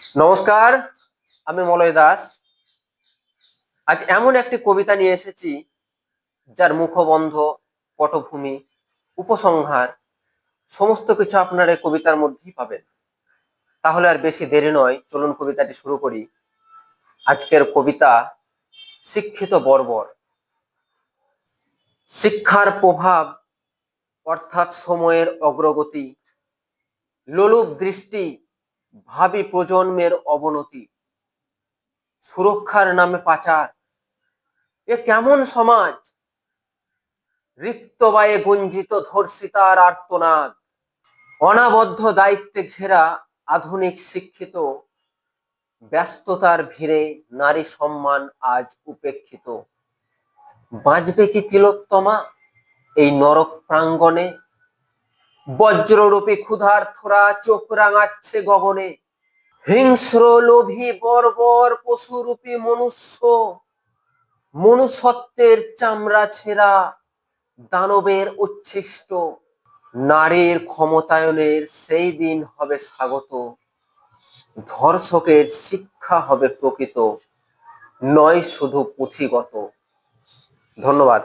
নমস্কার, আমি মলয় দাস। আজ এমন একটি কবিতা নিয়ে এসেছি, যার মুখবন্ধ, পটভূমি, উপসংহার, সমস্ত কিছু আপনার এই কবিতার মধ্যেই পাবেন। তাহলে আর বেশি দেরি নয়, চলুন কবিতাটি শুরু করি। আজকের কবিতা, শিক্ষিত বর্বর। শিক্ষার প্রভাব, অর্থাৎ সময়ের অগ্রগতি, লোলুপ দৃষ্টি ভাবি প্রজন্মের অবনতি, সুরক্ষার নামে পাচার। এ কেমন সমাজ? রিক্তবায়ে গুঞ্জিত ধর্ষিতার আর্তনাদ। অনাবদ্ধ দায়িত্বে ঘেরা আধুনিক শিক্ষিত, ব্যস্ততার ভিড়ে নারী সম্মান আজ উপেক্ষিত। বাঁচবে কি তিলোত্তমা? এই নরক প্রাঙ্গণে বজ্ররূপী ক্ষুধার্থরা চোখ রাঙাচ্ছে গগনে। হিংস্র লোভী বর্বর পশুরূপী মনুষ্য, মনুষ্যত্বের চামড়া ছেঁড়া দানবের উচ্ছিষ্ট। নারীর ক্ষমতায়নের সেই দিন হবে স্বাগত। ধর্ষকের শিক্ষা হবে প্রকৃত, নয় শুধু পুঁথিগত। ধন্যবাদ।